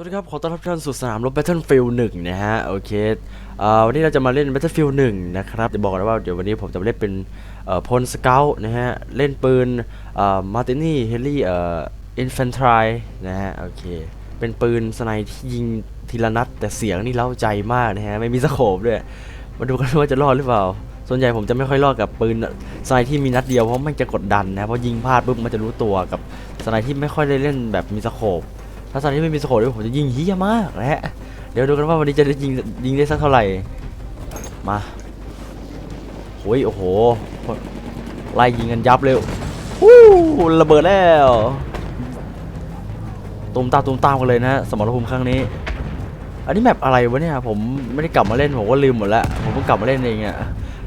สวัสดีครับ ขอต้อนรับทุกท่านสู่สนามรบ Battlefield 1 นะฮะ โอเคเอ่อวันนี้เราจะมาเล่น Battlefield 1 นะครับจะบอกกันว่าเดี๋ยววันนี้ผมจะมาเล่นเป็นเอ่อพลสเกลนะฮะ เล่นปืนเอ่อมาร์ตินี่เฮลี่เอ่ออินแฟนทรายนะฮะ โอเค เป็นปืนสไนที่ยิงทีละนัด แต่เสียงนี่เล้าใจมากนะฮะ ไม่มีสโคปด้วย มาดูกันว่าจะรอดหรือเปล่า ส่วนใหญ่ผมจะไม่ค่อยรอดกับปืนสไนที่มีนัดเดียวเพราะมันจะกดดันนะเพราะยิงพลาดปุ๊บมันจะรู้ตัวกับสไนที่ไม่ค่อยได้เล่นแบบมีสโคป ถ้าตอนนี้ไม่มีสโคปด้วยผมจะยิงเฮี้ยมากนะฮะเดี๋ยวดูกันว่าวันนี้จะได้ยิงยิงได้สักเท่าไหร่ มาโอ้ยโอ้โห ไล่ยิงกันยับเลยฮู้ระเบิดแล้วตุ้มตามตุ้มตามกันเลยนะฮะสมรภูมิครั้งนี้ อันนี้แมปอะไรวะเนี่ยผมไม่ได้กลับมาเล่นผมก็ลืมหมดแล้วผมเพิ่งกลับมาเล่นเองอะ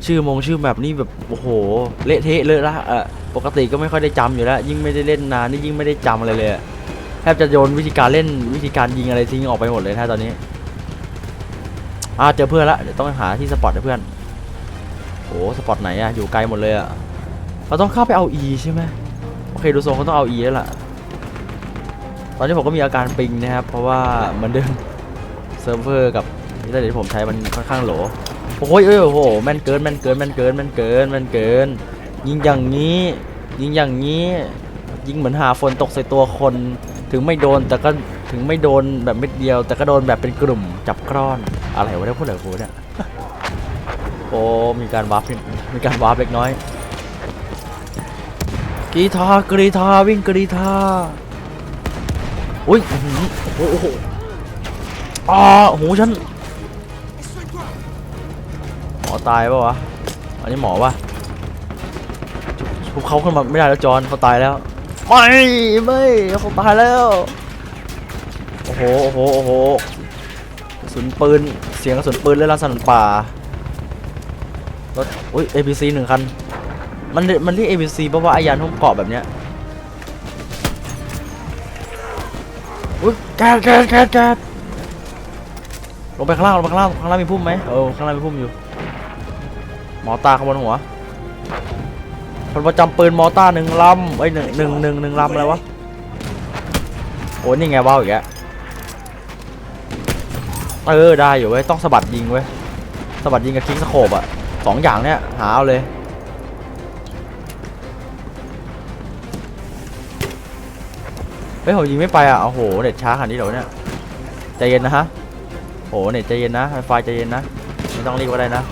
ชื่อมงชื่อแมปนี่แบบโอ้โหเละเทะเลยละอะปกติก็ไม่ค่อยได้จำอยู่แล้ว ยิ่งไม่ได้เล่นนานนี่ยิ่งไม่ได้จำอะไรเลยอะ แทบจะโยนวิธีการเล่นวิธีการยิงอะไรทิ้งออกไปหมดเลยนะตอนนี้อ่าเจอเพื่อนละเดี๋ยวต้องหาที่สปอตให้เพื่อนโอ้สปอตไหนอะอยู่ไกลหมดเลยอะเราต้องเข้าไปเอา E ใช่ไหมโอเคดูทรงเขาต้องเอา E แล้วล่ะตอนนี้ผมก็มีอาการปิงนะครับ เพราะว่าเหมือนเดิมเซิร์ฟเวอร์กับอินเทอร์เน็ตที่ผมใช้มันค่อนข้างโหลโอ้ยเอ้ยโอ้โหแม่นเกินแม่นเกินแม่นเกินแม่นเกินแม่นเกิน ยิงอย่างนี้ ยิงอย่างนี้ ยิงเหมือนหาฝนตกใส่ตัวคน ถึงไม่โดนแต่ก็ถึงไม่โดนแบบเม็ดเดียว แต่ก็โดนแบบเป็นกลุ่มจับกร้อนอะไรวะเนี่ยพูดอะไรกูเนี่ยโอ้มีการวาร์ปมีการวาร์ปเล็กน้อยกรีธากรีธาวิ่งกรีธาอุ้ยโอ้โหอ้โหอ่าหูฉันหมอตายปะวะอันนี้หมอปะพวกเขาขึ้นมาไม่ได้แล้วจอนเขาตายแล้ว ไม่ไม่เขาตายแล้ว โอ้โหโอ้โหโอ้โหกระสุนปืนเสียงกระสุนปืนเลยล่าสันป่ารถอุ้ย ABC หนึ่งคัน มันมันเรียก ABC เพราะว่าไอยานหุ้มเกาะแบบเนี้ยอุ้ยแก๊สแก๊สแก๊สแก๊สลงไปข้างล่างลงไปข้างล่างข้างล่างมีพุ่มไหมเออข้างล่างมีพุ่มอยู่ หมอตาข้างบนหัว คนประจำปืนมอต้าหนึ่งลำไอ้หนึ่งหนึ่งหนึ่งหนึ่งลำอะไรวะโอ้ยนี่ไงว้าวอีกแล้วเออได้อยู่เว้ยต้องสะบัดยิงเว้ยสะบัดยิงกับคลิกสโคปอะสองอย่างเนี้ยหาเอาเลยเฮ้ยผมยิงไม่ไปอะโอ้โหเน็ตช้าขนาดนี้เหรอเนี่ยใจเย็นนะฮะโอ้โหเน็ตใจเย็นนะไฟใจเย็นนะไม่ต้องรีบก็ได้นะ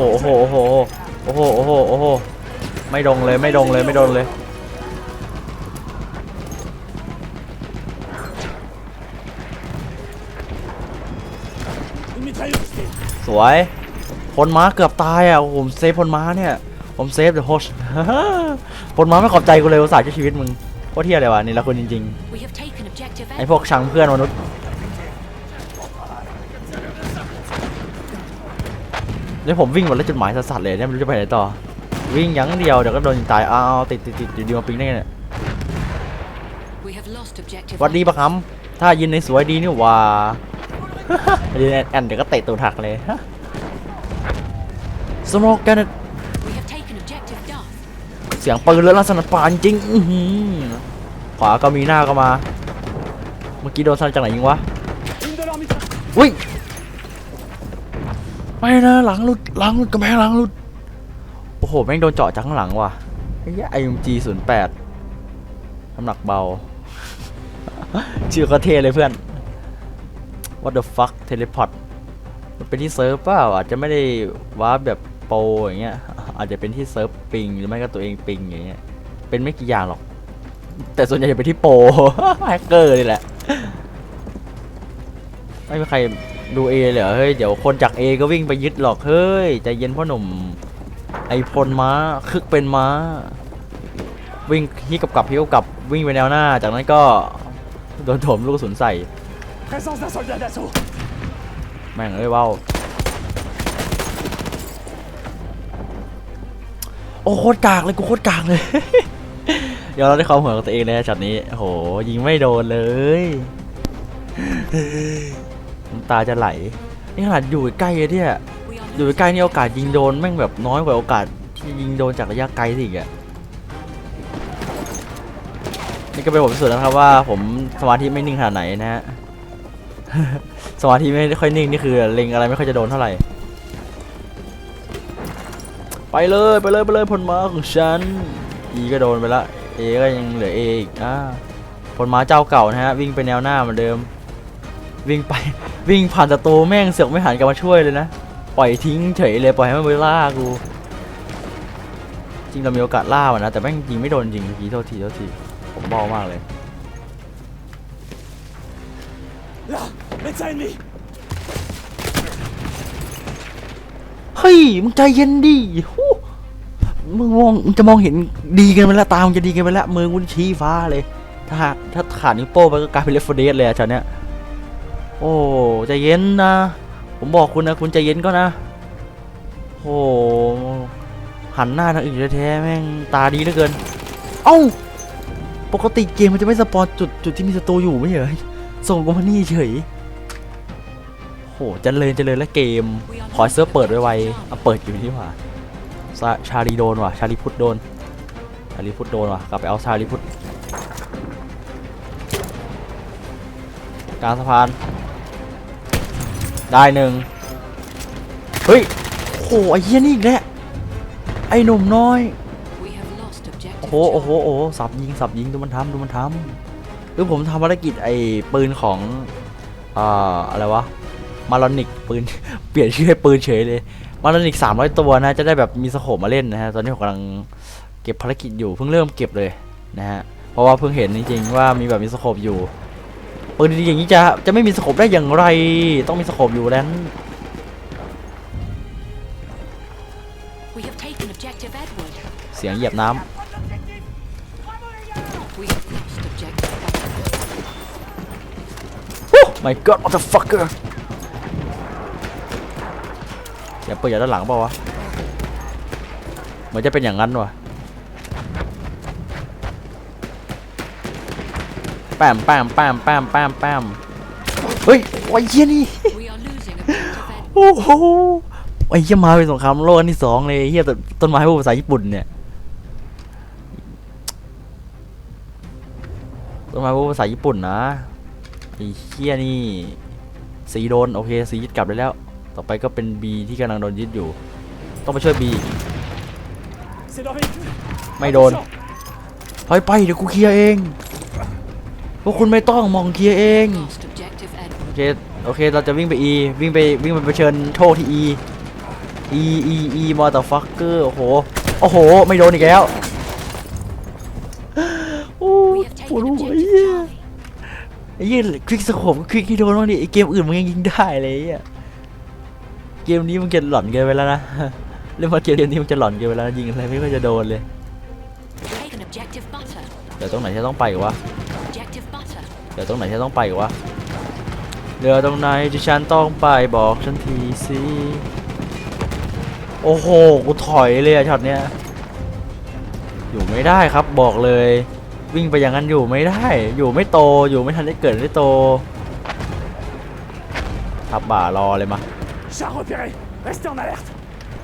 โอ้โหโอ้โหโอ้โหโอ้โหโอ้โหโอ้โหไม่ดงเลยไม่ดงเลยไม่โดนเลย สวยพลม้าเกือบตายอะโอ้โหผมเซฟพลม้าเนี่ย ผมเซฟเดอะโฮสพลม้าไม่ขอบใจกูเลยอุตส่าห์ช่วยชีวิตมึงโคตรเที่ยเลยวะนี่ละคนจริง We have taken objective ๆไอพวกชังเพื่อนมนุษย์ นี่ผมวิ่งหมดแล้วจุดหมายสัสๆเลยเนี่ยไม่รู้จะไปไหนต่อ วิ่งอยังเดียวเดี๋ยวก็โดนยิงตายอ้าวติดติดติดอยู่ดีมาปิงได้ไงเนี่ย We have lost objective หวัดดีปะคำถ้ายินในสวยดีนี่หว่ายินแอนเดี๋ยวก็เตะตูดหักเลยสโมกกัน We have taken objective Duff. เสียงปืนแล้วลักษณะป่าจริงๆอื้อหือขวาก็มีหน้าก็มา เมื่อกี้โดนสันจากไหนยิงวะอุ้ย ไม่นะหลังหลุดหลังหลุดกระแพงหลังหลุดโอ้โหแม่งโดนเจาะจากข้างหลังว่ะไอ้เหี้ย IMG 0 8น้ำหนักเบา ชื่อก็เทเลยเพื่อน What the fuck teleport มันเป็นที่เซิร์ฟเปล่าอาจจะไม่ได้วาแบบโปรอย่างเงี้ยอาจจะเป็นที่เซิร์ฟปิงหรือไม่ก็ตัวเองปิงอย่างเงี้ยเป็นไม่กี่อย่างหรอก แต่ส่วนใหญ่จะเป็นที่โปรแฮกเกอร์นี่แหละ ไม่มีใคร ดูเอเลยเหรอเฮ้ยเดี๋ยวคนจากเอก็วิ่งไปยึดหรอกเฮ้ยใจเย็นพ่อหนุ่ม ไอพลม้าคึกเป็นม้า วิ่งฮิกับกลับฮิกับกลับวิ่งไปแนวหน้า จากนั้นก็โดนถมลูกกระสุนใส่ Présence d'un soldat d'assaut แม่งเอ้ยว้าวโอ้โคตรกากเลยกูโคตรกากเลยเดี๋ยวเราได้ความหัวของตัวเองเลยนะช็อตนี้โอ้โหยิงไม่โดนเลย น้ำตาจะไหล นี่ขนาดอยู่ใกล้เนี่ย อยู่ใกล้นี่โอกาสยิงโดนแม่งแบบน้อยกว่าโอกาสที่ยิงโดนจากระยะไกลสิอีกอะนี่ก็เป็นผมพิสูจน์แล้วนะครับว่าผมสมาธิไม่นิ่งขนาดไหนนะฮะ สมาธิไม่ค่อยนิ่งนี่คือเล็งอะไรไม่ค่อยจะโดนเท่าไหร่ ไปเลยไปเลยไปเลยพลมาของฉัน E ก็โดนไปละ A ก็ยังเหลือ A อีกอ่าพลมาเจ้าเก่านะฮะวิ่งไปแนวหน้าเหมือนเดิม วิ่งไป วิ่งผ่านศัตรูแม่งเสือกไม่หันกลับมาช่วยเลยนะ ปล่อยทิ้งเฉยเลยปล่อยให้มันไปล่ากู จริงเรามีโอกาสล่ามันนะ แต่แม่งยิงไม่โดนจริงเมื่อกี้โทษทีโทษที ผมเบามากเลย Là Médecin ennemi เฮ้ย มึงใจเย็นดิฮู้มึงมองมึงจะมองเห็นดีกันไปแล้วตามึงจะดีกันไปแล้วมือมึงชี้ฟ้าเลย ถ้าหากถ้าขาดนิ้วโป้งไปก็กลายเป็นเลฟเฟอร์เดสเลยอะฉันเนี้ย โอ้ใจเย็นนะ ผมบอกคุณนะ คุณใจเย็นก็นะ โอ้หันหน้าทางอื่นแท้ๆแม่งตาดีเหลือเกิน เอ้า ปกติเกมมันจะไม่สปอนจุดจุดที่มีศัตรูอยู่ไม่เหรอส่งกูมานี่เฉยโหเจริญเจริญแล้วเกม ขอเซิร์ฟเปิดไวๆเอาเปิดอยู่นี่หว่าซาชาลีโดนว่ะ ชาลีพุทธโดน ชาลีพุทธโดนว่ะ กลับไปเอาชาลีพุทธกลางสะพาน ได้หนึ่งเฮ้ยโหไอ้เหี้ยนี่อีกแล้วไอ้หนุ่มน้อย We have lost objective โอ้โหโอ้โหโอ้โหสับยิงสับยิงดูมันทำดูมันทำคือผมทำภารกิจไอ้ปืนของอ่าอะไรวะมาลอนิกปืน เปลี่ยนชื่อให้ปืนเฉยเลยมาลอนิก300ตัวนะจะได้แบบมีสโคปมาเล่นนะฮะตอนนี้ผมกำลังเก็บภารกิจอยู่เพิ่งเริ่มเก็บเลยนะฮะเพราะว่าเพิ่งเห็นจริงๆว่ามีแบบมีสโคปอยู่ ปืนดีๆอย่างนี้จะจะไม่มีสโคปได้อย่างไร ต้องมีสโคปอยู่แล้ว We have taken objective Edward. เสียงเหยียบน้ำ We have lost objective Edward. Oh my god motherfucker เสียงเปิดจากด้านหลังเปล่าวะ เหมือนจะเป็นอย่างนั้นว่ะ แปมแปมแปมแปมแปมแปมเฮ้ยไอ้เหี้ยนี่โอ้โหไอ้เหี้ยมาเป็นสงครามโลกอันที่สองเลยเหี้ยต้นไม้พูดภาษาญี่ปุ่นเนี่ยต้นไม้พูดภาษาญี่ปุ่นนะไอ้เหี้ยนี่สีโดนโอเคสียึดกลับได้แล้ว ต่อไปก็เป็น B ที่กำลังโดนยึดอยู่ ต้องไปช่วย B C'est leur véhicule ไม่โดนถอยไปเดี๋ยวกูเคลียร์เอง พวกคุณไม่ต้องมองเคลียร์เอง Lost objective โอ Edward. เคโอเคเราจะวิ่งไป E วิ่งไปวิ่งไปเผชิญโทษที่ E E E E มอเตอร์ฟักเกอร์โอ้โหโอ้โห ไม่โดนอีกแล้วโอ้ We have ปวด taken หัว objective ไอ้เหี้ย Charlie. ไอ้เหี้ยคลิกสโคปคลิกที่โดนบ้างดิไอ้เกมอื่นมึงยังยิงได้เลยไอ้เหี้ยเกมนี้มึงจะหลอนเกินไปแล้วนะเล่นมาเกมนี้มึงจะหลอนเกินไปแล้วนะยิงอะไรไม่ค่อยจะโดนเลย Taken objective butter. เดี๋ยวตรงไหนที่ต้องไปวะ Objective butter. เดี๋ยวตรงไหนที่ต้องไปวะเรือตรงไหนที่ฉันต้องไปบอกฉันทีสิโอ้โหกูถอยเลยอะช็อตเนี้ยอยู่ไม่ได้ครับบอกเลย วิ่งไปอย่างนั้นอยู่ไม่ได้ อยู่ไม่โตอยู่ไม่ทันได้เกิดได้โตทับบ่ารอเลยมา Char repéré Restez en alerte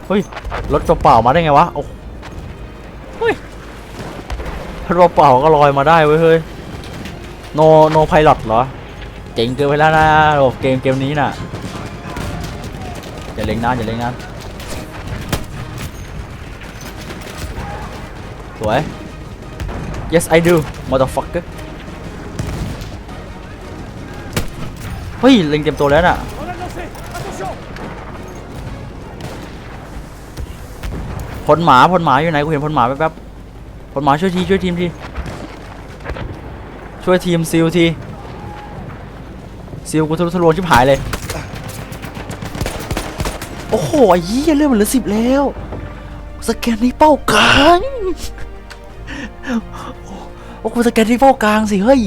เฮ้ยรถเปล่าๆมาได้ไงวะโอ้โหเฮ้ยรถเปล่าก็ลอยมาได้เว้ยเฮ้ย โนโนไพลอตเหรอ เจ๋งเกินไปแล้วนะระบบเกมเกมนี้น่ะอย่าเล็งนานอย่าเล็งนานสวย yes I do motherfucker เฮ้ย เล็งเต็มตัวแล้วน่ะพลหมาพลหมาอยู่ไหนกูเห็นพลหมาแป๊บๆพลหมาช่วยทีช่วยทีมที ช่วยทีมซิลทีซิลกูทะลุทะลวงชิบหายเลย โอ้โหไอ้เหี้ยเรื่องมันเหลือสิบแล้ว สแกนที่เป้ากลางโอ้กูสแกนที่เป้ากลางสิเฮ้ย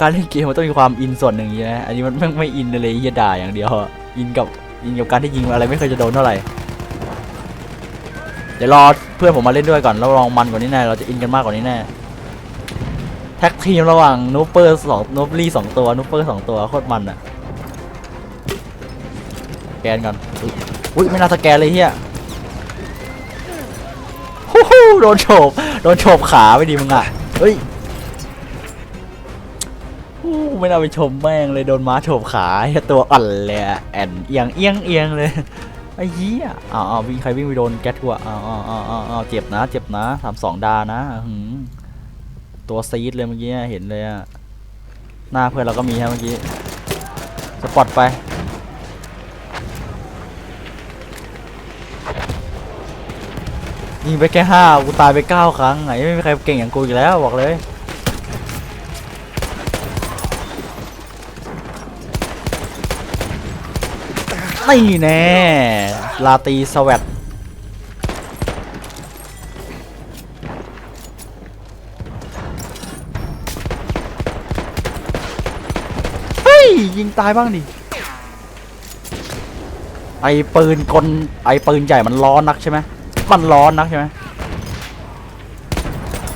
การเล่นเกมมันต้องมีความอินส่วนหนึ่งใช่ไหมอันนี้มันไม่ไม่อินเลยเฮียด่าอย่างเดียวอะอินกับอินกับการที่ยิงอะไรไม่เคยจะโดนเท่าไหร่ เดี๋ยวรอเพื่อนผมมาเล่นด้วยก่อนแล้วลองมันกว่านี้แน่เราจะอินกันมากกว่านี้แน่ แท็กทีมระหว่างนูเปอร์สองนูปลี่สองตัวนูเปอร์สองตัวโคตรมันอะแกนก่อนอุ้ยไม่น่าสแกนเลยเฮียฮู้ฮู้โดนโฉบโดนโฉบขาไปดิมึงอะเฮ้ยอู้ไม่น่าไปชมแม่งเลยโดนม้าโฉบขาตัวอ่อนเลยแอนเอียงเอียงเอียงเลยไอ้เหี้ยอ้าวอ้าววิ่งใครวิ่งไปโดนแก๊สกูอะอ้าวอ้าวอ้าวอ้าวอ้าวเจ็บนะ เจ็บนะสามสองดานะหืม ตัวซีดเลยเมื่อกี้เห็นเลยอะหน้าเพื่อนเราก็มีฮะเมื่อกี้ สปอตไป ยิงไปแค่ห้ากูตายไปเก้าครั้งไงไม่มีใครเก่งอย่างกูอีกแล้วบอกเลยนี่แน่ ลาตีสวัสด ยิงตายบ้างดิไอปืนกลไอปืนใหญ่มันร้อนนักใช่ไหมมันร้อนนักใช่ไหม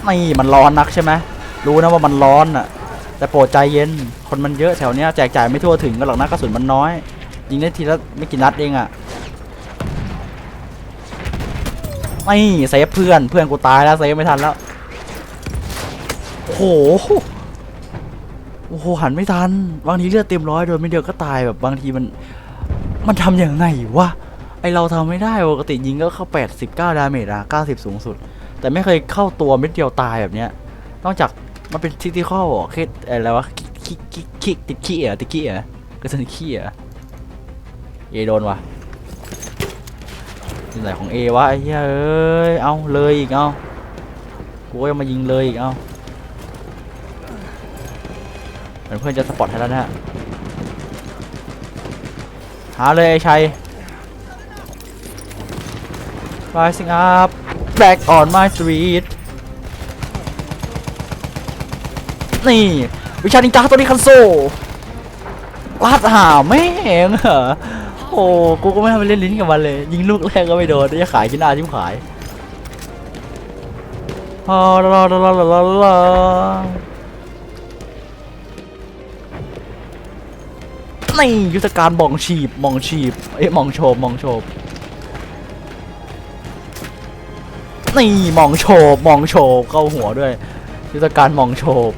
นี่มันร้อนนักใช่ไหมรู้นะว่ามันร้อนอะ แต่โปรดใจเย็นคนมันเยอะแถวเนี้ยแจกจ่ายไม่ทั่วถึงกันหรอกนะกระสุนมันน้อย ยิงได้ทีละไม่กี่นัดเองอะไม่เซฟเพื่อนเพื่อนกูตายแล้วเซฟไม่ทันแล้วโอ้โห โอ้โหหันไม่ทัน บางทีเลือดเต็มร้อยโดนไม่เดียวก็ตายแบบบางทีมัน มันทำยังไงวะ ไอเราทำไม่ได้ปกติยิงก็เข้า 89 ดาเมจอะ90 สูงสุด แต่ไม่เคยเข้าตัวเม็ดเดียวตายแบบเนี้ย นอกจากมันเป็นทิติข้อเคสอะไรวะคิกคิคิติดขี้เหรอติดขี้เหรอกระสุนขี้เหรอเอโดนวะที่ไหนของเอวะไอ้เหี้ย เอาเลยอีกเอากูยังมายิงเลยอีกเอา มือนเพื่อนจะสปอตให้แล้วนะฮะหาเลยไอ้ชัย Rising up back on my street นี่วิชานินจาตัวนี้คันโซลาดหาแม่งเหรอโอ้กูก็ไม่ทำไปเล่นลิ้นกับมันเลย ยิงลูกแรกก็ไม่โดนจะขายกินหน้าชิมขายลาลาลาลาลาลานี่ยุทธการมองฉีบมองฉีบเอ้ยมองโฉบมองโฉบนี่มองโฉบมองโฉบเข้าหัวด้วยยุทธการมองโฉบ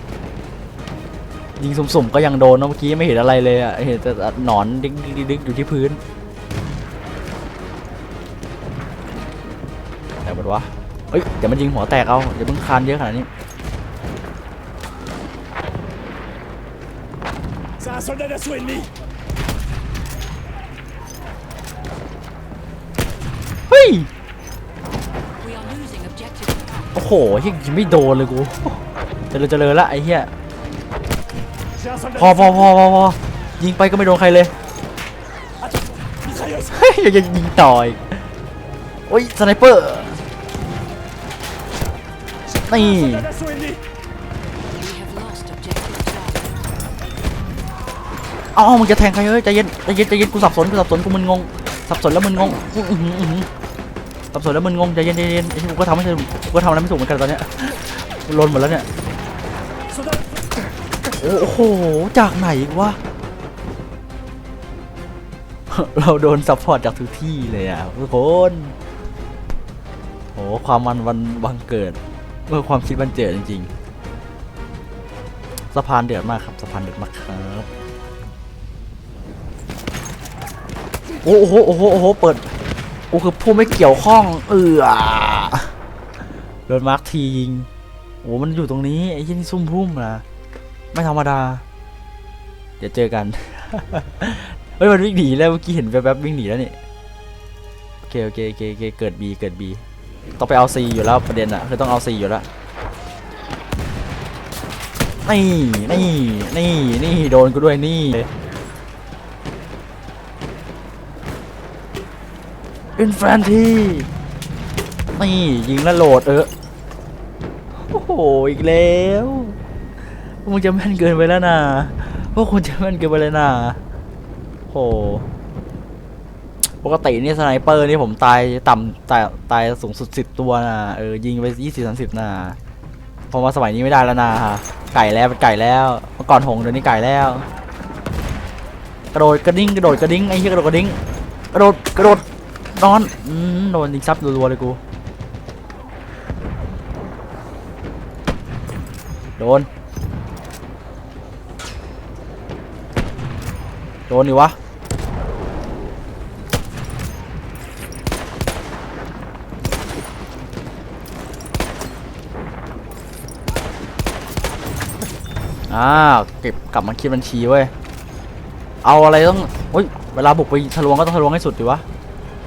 ยิงสุ่มๆก็ยังโดนเมื่อกี้ไม่เห็นอะไรเลยอะเห็นแต่หนอนดิ๊กดิ๊กอยู่ที่พื้นแต่บดวะเฮ้ยเดี๋ยวมันยิงหัวแตกเอาเดี๋ยวมึงคานเยอะขนาดนี้ C'est un soldat d'assaut ennemi เฮ้ย We are losing objective. โอ้โหเฮ้ยยิงไม่โดนเลยกูเจริญเจริญละไอ้เหี้ยพอพอพอพอพอยิงไปก็ไม่โดนใครเลยยังยิงต่ออีกโอ้ยสไนเปอร์นี่เอ้ามึงจะแทงใครเฮ้ยใจเย็นใจเย็นใจเย็นกูสับสนกูสับสนกูมึนงงสับสนแล้วมึนงงอือ สับสนแล้วมึนงงใจเย็นใจเย็นไอ้ที่กูก็ทำไม่ถูกกูก็ทำอะไรไม่ถูกเหมือนกันตอนเนี้ยลนหมดแล้วเนี่ยโอ้โหจากไหนวะเราโดนซัพพอร์ตจากทุกที่เลยอะทุกคนโอ้ความมันวันบังเกิดเมื่อความคิดบันเจิดจริงๆสะพานเดือดมากครับสะพานเดือดมากครับโอ้โหโอ้โหโอ้โหเปิด โอ้คือผู้ไม่เกี่ยวข้อง เออโดนมาร์คทียิงโอ้มันอยู่ตรงนี้ไอ้ที่นี่ซุ่มพุ่มนะไม่ธรรมดา เดี๋ยวเจอกัน เฮ้ยมันวิ่งหนีแล้วเมื่อกี้เห็นแวบๆวิ่งหนีแล้วนี่โอเคโอเคโอเคโอเคเกิด B เกิด B ต้องไปเอา C อยู่แล้วประเด็นอะคือต้องเอา C อยู่แล้วนี่นี่นี่นี่โดนกูด้วยนี่ อินแฟนทีนี่ยิงแล้วโหลดเออโอ้โหอีกแล้วพวกมึงจะแม่นเกินไปแล้วนะพวกคุณจะแม่นเกินไปเลยนะโหปกตินี่สไนเปอร์นี่ผมตายต่ำตายตายสูงสุดสิบตัวนะเออยิงไปยี่สิบสามสิบนะพอมาสมัยนี้ไม่ได้แล้วนะฮะไก่แล้วเป็นไก่แล้วเมื่อก่อนหงเดี๋ยวนี้ไก่แล้วกระโดดกระดิ่งกระโดดกระดิ่งไอ้เหี้ยกระโดดกระดิ่งกระโดดกระโดด นอนอืมโดนยิงซับรัวๆเลยกู โดน โดนดิวะ อ่า เก็บกลับมาคิดบัญชีเว้ย เอาอะไรต้องเฮ้ย เวลาบุกไปทะลวงก็ต้องทะลวงให้สุดดิวะ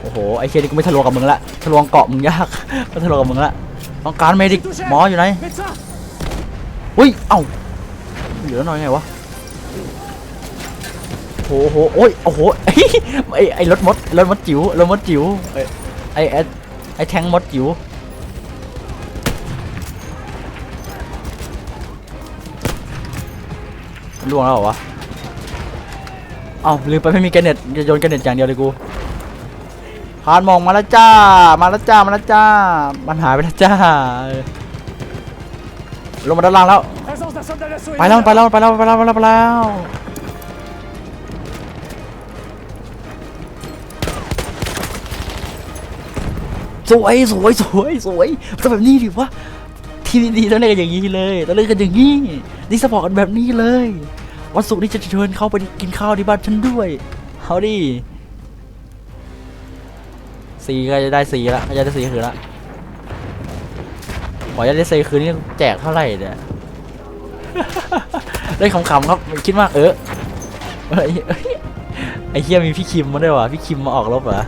โอ้โห ไอ้เคนี่กูไม่ทะลวงกับมึงละทะลวงเกาะมึงยากไม่ทะลวงกับมึงละต้องการเมดิกหมออยู่ไหน Médecin อุ้ย เอ้า เหลือหน่อยไงวะโอ้โหโอ้ย โอ้โห ไอ้ไอ้รถมด รถมดจิ๋ว รถมดจิ๋ว ไอ้ไอ้ไอ้ไอ้แทงมดจิ๋วมันล่วงแล้วเหรอวะ เอ้าลืมไปไม่มีแกรเน็ตจะโยนแกรเน็ตอย่างเดียวเลยกู พานมองมาแล้วจ้า มาแล้วจ้า มาแล้วจ้า มันหายไปแล้วจ้า ลงมาด้านล่างแล้ว ไปแล้วไปแล้วไปแล้วไปแล้วไปแล้วไปแล้วสวยสวยสวยสวยต้องแบบนี้ดิวะทีดีๆต้องเล่นกันอย่างนี้เลยต้องเล่นกันอย่างนี้นี่สปอร์ตแบบนี้เลย วันศุกร์นี้จะเชิญเขาไปกินข้าวที่บ้านฉันด้วย เอาดิ สีก็จะได้สีละจะได้สีคืนละขอจะได้สีคืนนี้แจกเท่าไหร่เนี่ยได้ขำๆครับคิดว่าเออเออไอ้เฮียมีพี่คิมมาด้วยวะพี่คิมมาออกรบเหรอ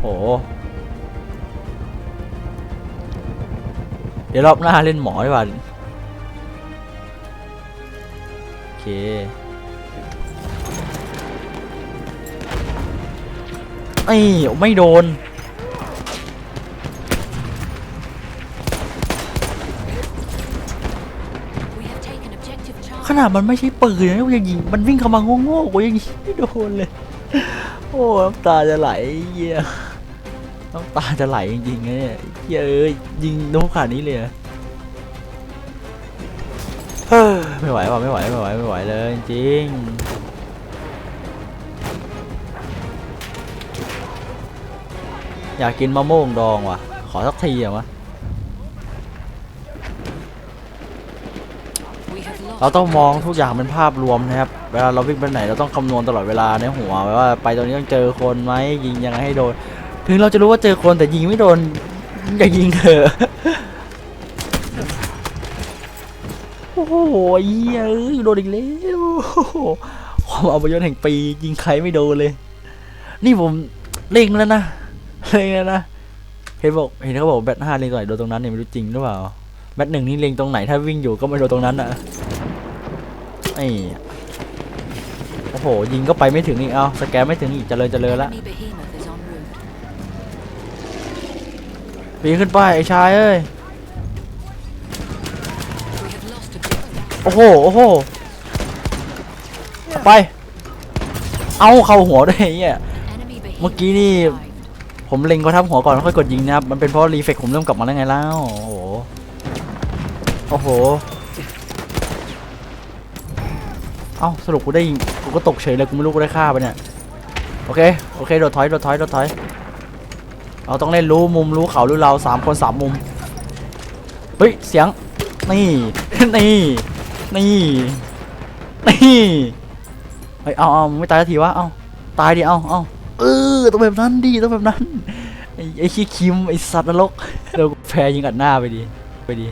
โหเดี๋ยวรอบหน้าเล่นหมอดีกว่าโอเค ไอ้ยไม่โดน We have taken objective ข Charlie. นาดมันไม่ใช่ปืนนะกูยังยิงมันวิ่งเข้ามาโง่ๆกูยังยิงไม่โดนเลย โอ้น้ำตาจะไหลเหี้ยน้ำตาจะไหลจริงๆนะเนี่ยเหี้ยเอ้ยยิงนุขนาดนี้เลยเหรอเฮ้ยไม่ไหวว่ะไม่ไหวไม่ไหวไม่ไหวเลยจริง อยากกินมะม่วงดองว่ะ ขอสักทีอะมะ We have lost เราต้องมองทุกอย่างเป็นภาพรวมนะครับ เวลาเราวิ่งไปไหนเราต้องคำนวณตลอดเวลาในหัวว่าไปตรงนี้ต้องเจอคนไหมยิงยังไงให้โดน ถึงเราจะรู้ว่าเจอคนแต่ยิงไม่โดนอย่ายิงเถอะโอ้โหเยอ้ยโดนอีกแล้วความอาปยชน์แห่งปียิงใครไม่โดนเลย นี่ผมเล็งแล้วนะ เล็งแล้วนะเห็นบอกเห็นเขาบอกแบทห้าเล็งตรงไหนโดนตรงนั้นเนี่ยไม่รู้จริงหรือเปล่าแบทหนึ่งนี่เล็งตรงไหนถ้าวิ่งอยู่ก็ไม่โดนตรงนั้นอะไอ้โอ้โหยิงก็ไปไม่ถึงอีกเอาสแกนไม่ถึงอีกเจริญเจริญละ enemy behemoth is en route. ปีนขึ้นไปไอ้ชายเอ้ย We have lost objective. โอ้โหโอ้โหเอาไป เอาเข้าหัวด้วยไอ้เหี้ย Enemy behemoth. เมื่อกี้นี่ died. ผมเล็งเขาทับหัวก่อนแล้วค่อยกดยิงนะครับ มันเป็นเพราะรีเฟกผมเริ่มกลับมาแล้วไงแล้ว โอ้โห โอ้โห เอ้าสรุปกูได้ยิง กูก็ตกเฉยเลย กูไม่รู้กูได้ฆ่าไปะเนี่ย โอเค โอเค โดดถอย โดดถอย โดดถอย เราต้องเล่นรู้มุมรู้เขารู้เราสามคนสามมุม เฮ้ย เสียง นี่ นี่ นี่ นี่ เฮ้ย เอาเอาไม่ตายทีวะ เอาตายดิ เอาเอา เออต้องแบบนั้นดิต้องแบบนั้นไอ้ขี้คิมไอ้สัตว์นรกเดี๋ยวกูแพ้ยิงอัดหน้าไปดีไปดี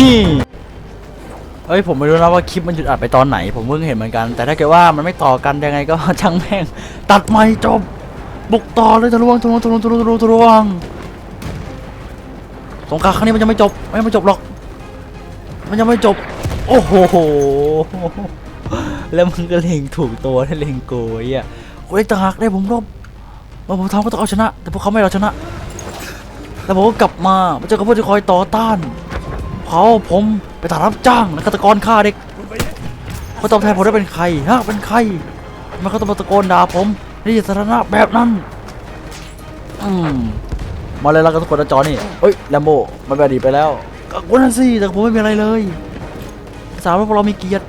นี่เอ้ยผมไม่รู้นะว่าคลิปมันหยุดอัดไปตอนไหน ผมเพิ่งเห็นเหมือนกัน แต่ถ้าเกิดว่ามันไม่ต่อกันยังไงก็ช่างแม่ง ตัดไม่จบ บุกต่อเลยทะลวงทะลวงทะลวงทะลวงทะลวงทะลวงสงครามครั้งนี้มันยังไม่จบ ไม่ไม่จบหรอก มันยังไม่จบ โอ้โห แล้วมึงก็เล็งถูกตัวได้เล็งโกยอะกูได้ตาหากได้ผมรบมาผมทำก็ต้องเอาชนะ แต่พวกเขาไม่เอาชนะ แล้วผมก็กลับมามาเจอกับพวกที่คอยต่อต้านเขาผมไปฐารับจ้างและฆาตกรฆ่าเด็กเขาตอบแทนผมได้เป็นใครฮะเป็นใครทำไมเขาต้องมาตะโกนด่าผมในสถานะแบบนั้นอืมมาเลยแล้วกันทุกคนนะจอนี่เอ้ยแลมโบมันแบบดีไปแล้วก็กูนั่นสิแต่ผมไม่มีอะไรเลย สามว่าพวกเรามีเกียรติ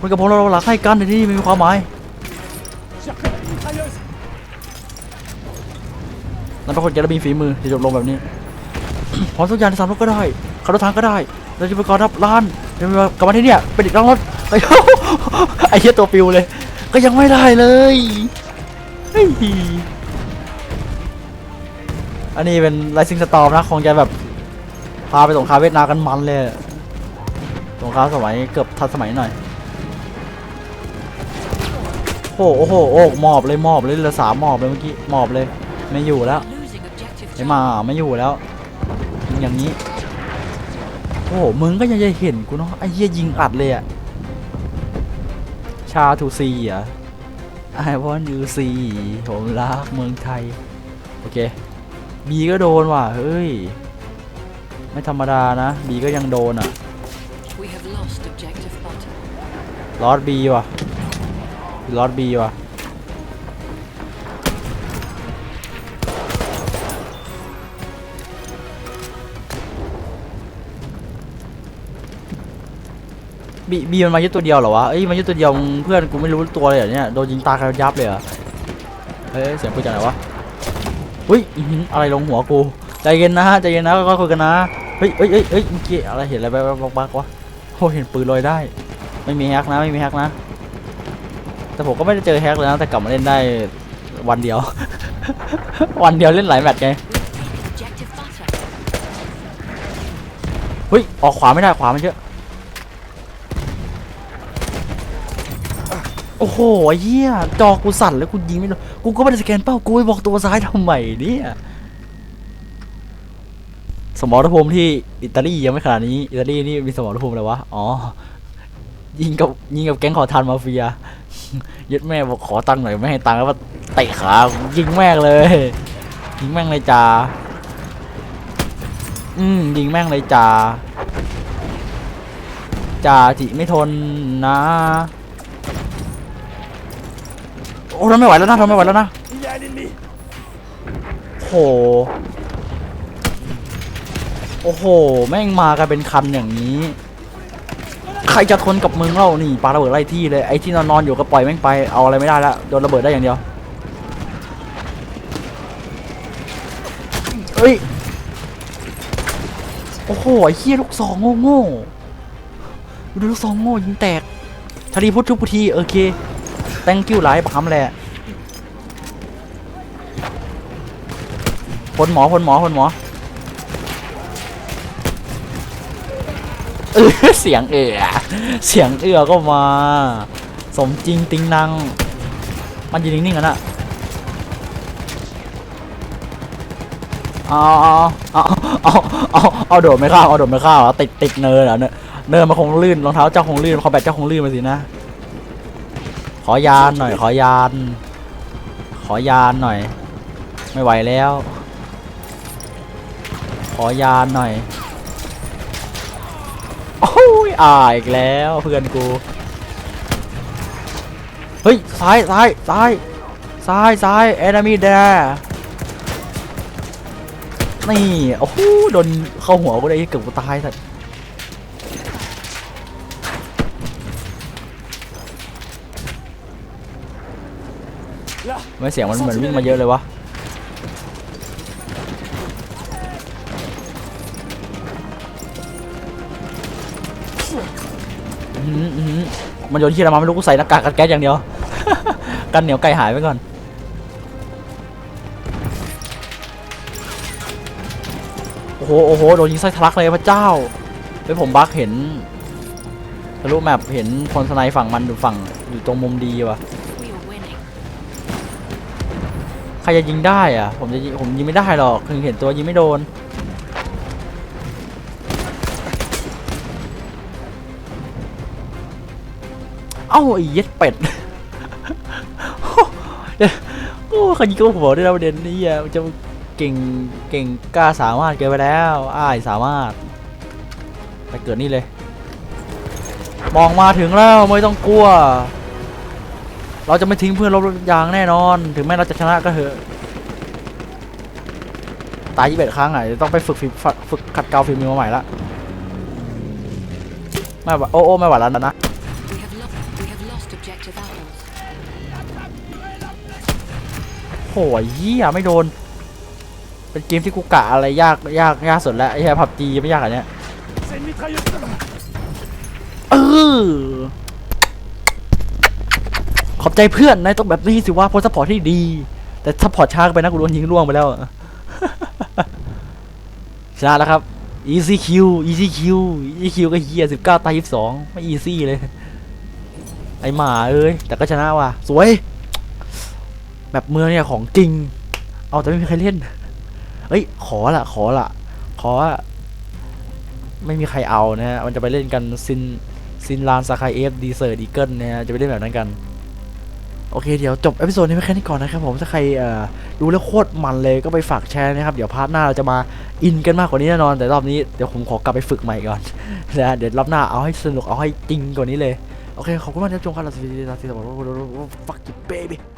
มันกับผมเราหลักให้กันในที่นี่ไม่มีความหมายนั่นเป็นคนแกระมีฝีมือจะจบลงแบบนี้พร้อมทุกอย่างในสามรถก็ได้ขับรถทางก็ได้เราจะไปกอนรับร้านจะไปกลับมาที่เนี่ยเป็นอีกร้านรถไอ้ไอ้เหี้ยตัวปิวเลย ก็ยังไม่ได้เลยเฮ้ยอันนี้เป็นไลซิงสตอมนะคงจะแบบพาไปสงครามเวียดนามกันมันเลย สงครามสมัยเกือบทันสมัยหน่อยโอ้โหโอ้โหโอ้โหมอบเลยหมอบเลยเหลือสามหมอบเลยเมื่อกี้หมอบเลยไม่อยู่แล้วไอ้หมาไม่อยู่แล้วยิงอย่างนี้โอ้โหมึงก็ยังจะเห็นกูเนาะไอ้เหี้ยยิงอัดเลยอะชาทูซีอะไอวอนยูซีผมรักเมืองไทย โอเคบีก็โดนว่ะ เฮ้ย ไม่ธรรมดานะบีก็ยังโดนอะ ลอดบีว่ะลอดบีว่ะบีบีมันมายึดตัวเดียวเหรอวะเอ้ยมันยึดตัวเดียวเพื่อนกูไม่รู้ตัวเลยเหรอเนี่ยโดนยิงตากันยับเลยเหรอเฮ้ยเสียงปืนจากไหนวะอุ้ยอะไรลงหัวกูใจเย็นนะใจเย็นนะก็คุยกันนะเฮ้ยเฮ้ยเฮ้ยเฮ้ยเมื่อกี้อะไรเห็นอะไรแบบบักๆวะโอ้เห็นปืนลอยได้ ไม่มีแฮกนะไม่มีแฮกนะ แต่ผมก็ไม่ได้เจอแฮกเลยนะแต่กลับมาเล่นได้วันเดียว วันเดียวเล่นหลายแมตช์ไงเฮ้ยออกขวาไม่ได้ขวามันเยอะโอ้โหเหี้ยจอกูสั่นแล้วกูยิงไม่โดนกูก็ไม่ได้สแกนเป้ากูไปบอกตัวซ้ายทำไมเนี่ยสมรภูมิที่อิตาลียังไม่ขนาดนี้อิตาลีนี่มีสมรภูมิอะไรวะอ๋อ ยิงกับยิงกับแก๊งขอทานมาเฟียยึดแม่บอกขอตังค์หน่อยไม่ให้ตังค์แล้วก็เตะขายิงแม่งเลย ยิงแม่งเลยจ้าอืมยิงแม่งเลยจ้าจ่าจิไม่ทนนะโอ้ทนไม่ไหวแล้วนะทนไม่ไหวแล้วนะ Il y a un ennemi โหโอ้โห แม่งมากันเป็นคันอย่างนี้ ใครจะทนกับมึงเล่านี่ปาระเบิดไล่ที่เลยไอ้ที่นอนนอนอยู่ก็ปล่อยแม่งไปเอาอะไรไม่ได้แล้วโดนระเบิดได้อย่างเดียวเฮ้ยโอ้โหไอ้เหี้ยลูกซองโง่ๆดูลูกซองโง่ยิงแตกทารีพุทธทุกพุทีโอเค thank you หลายปักคำแหละพลหมอพลหมอพลหมอ เสียงเอือเสียงเอือก็มา สมจริงติงนังมันยืนนิ่งๆกันอะเอาเอาเอาเอาเอาเอาโดดไม่เข้าเอาโดดไม่เข้าติดติดเนินเหรอเนินเนินมันคงลื่นรองเท้าเจ้าคงลื่นคอแบตเจ้าคงลื่นมาสินะ ขอยานหน่อยขอยาน ขอยานหน่อย ไม่ไหวแล้ว ขอยานหน่อย อ่าอีกแล้วเพื่อนกู เฮ้ยซ้ายซ้ายซ้ายซ้ายซ้ายเอนามีแดนี่โอ้โหโดนเข้าหัวกูได้เกือบกูตายสัตว์ไม่เสียงมันเหมือนวิ่งมาเยอะเลยวะ อื้อหืออื้อหือมันโยนที่อะไรมาไม่รู้กูใส่หน้ากากกันแก๊สอย่างเดียว กันเหนียวไก่หายไปก่อน โอ้โห โอ้โห โดนยิงไส้ทะลักเลยพระเจ้าไปผมบักเห็นทะลุแมปเห็นคนสไนฝั่งมันอยู่ฝั่งอยู่ตรงมุมดีว่ะ We are winning. ใครจะยิงได้อะผมจะยิงผมยิงไม่ได้หรอกคือเห็นตัวยิงไม่โดน ไอ้เย็ดเป็ดโอ้ขยิงก็หัวด้วยนะประเด็นนี้อะจะเก่งเก่งกล้าสามารถเกินไปแล้วอ้ายสามารถไปเกิดนี่เลย มองมาถึงแล้วไม่ต้องกลัว เราจะไม่ทิ้งเพื่อนรบยางแน่นอน ถึงแม้เราจะชนะก็เถอะตายยี่สิบเอ็ดครั้งอะต้องไปฝึกฝีฝึกฝึกขัดเกลาฝีมือมาใหม่ละไม่ไหวโอ้โอ้ไม่ไหวแล้วนะ โหยเหี้ยไม่โดน เป็นเกมที่กูกะอะไรยากยากยากสุดแล้วไอ้แค่พับจีไม่ยากอันเนี้ยเออขอบใจเพื่อนนายต้องแบบนี้สิว่าเพราะซัพพอร์ตที่ดี แต่ซัพพอร์ตช้าไปนะกูโดนยิงล่วงไปแล้วชนะแล้วครับ easy Q easy Q easy Q ก็เฮียสิบเก้าตายยี่สิบสองไม่ easy เลย ไอหมาเอ้ย แต่ก็ชนะว่ะ สวย แบบเมืองเนี่ยของจริง เอาแต่ไม่มีใครเล่นเฮ้ย ขอละขอละขอละไม่มีใครเอานะฮะ มันจะไปเล่นกันซินซินลานซาคายเอฟดีเซอร์ดีเกิลเนี่ยจะไปเล่นแบบนั้นกัน โอเค เดี๋ยวจบเอพิโซดนี้ไปแค่นี้ก่อนนะครับผม ถ้าใครดูแล้วโคตรมันเลยก็ไปฝากแชร์นะครับ เดี๋ยวพาร์ทหน้าเราจะมาอินกันมากกว่านี้แน่นอน แต่รอบนี้เดี๋ยวผมขอกลับไปฝึกใหม่ก่อนนะ เดี๋ยวรอบหน้าเอาให้สนุกเอาให้จริงกว่านี้เลย โอเค ขอบคุณมากที่รับชมครับเราสวัสดีครับสวัสดี fuck you baby